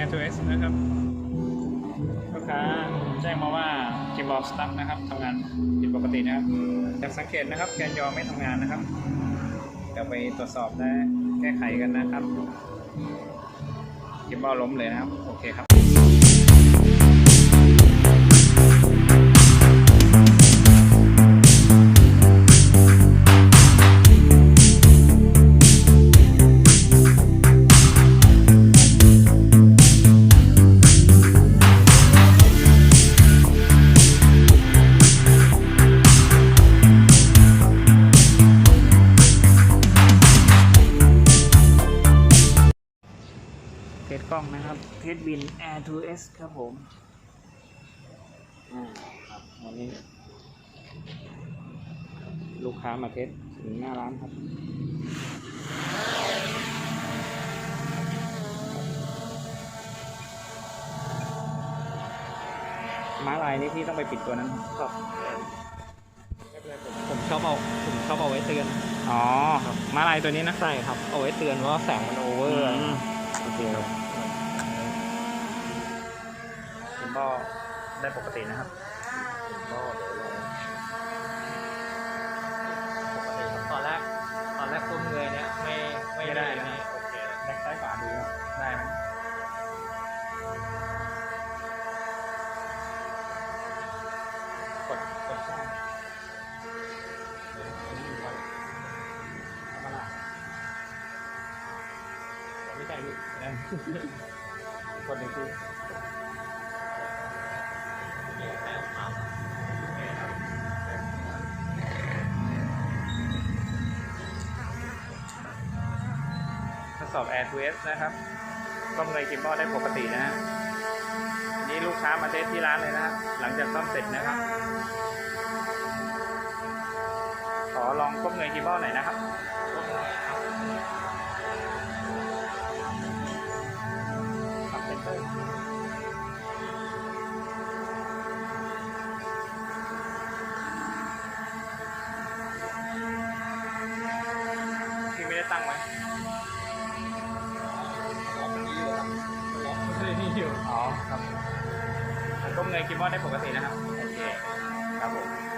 Air to S นะครับลูกค้าแจ้งมาว่าจิมบอลสตั๊กนะครับทำงานผิดปกตินะครับจากสังเกตนะครับแกนยอไม่ทำงานนะครับจะไปตรวจสอบและแก้ไขกันนะครับจิมบอลล้มเลยนะครับ โอเคครับ เทสกล้องนะครับเทสบิน Air 2S ครับผมอ่าครับวันนี้ ลูกค้ามาเทสถึงหน้าร้านครับม้าลายนี่พี่ต้องไปปิดตัวนั้นครับผมชอบเอาผมชอบเอาไว้เตือน อ๋อม้าลายตัวนี้นะ ใช่ครับ เอาไว้เตือนว่าแสงมันโอเวอร์อืมโอเคครับคุณพ่อ ได้ปกตินะครับก็เดี๋ยวลองปกติครับตอนแรกตอนแรกก้มเงยเนี่ยไม่ไม่ได้นะโอเคแบ็คซ้ายขวาดูครับได้ไหมกดกดช่องเดี๋ยวผมดูก่อนเอามาละไม่ใช่พี่นั่นกดหนึ่งทีท สอบ Air 2S นะครับกล้องเลยกิมบอลได้ปกตินะฮะนี้ลูกค้ามาเทสที่ร้านเลยนะครับหลังจากซ่อมเสร็จนะครับ ขอลองก้มเงยกิมบอลหน่อยนะครับ ได้นี่อยู่อ๋อครับมันก้มเงยคีย์บอร์ดได้ปกตินะครับ โอเค ครับผม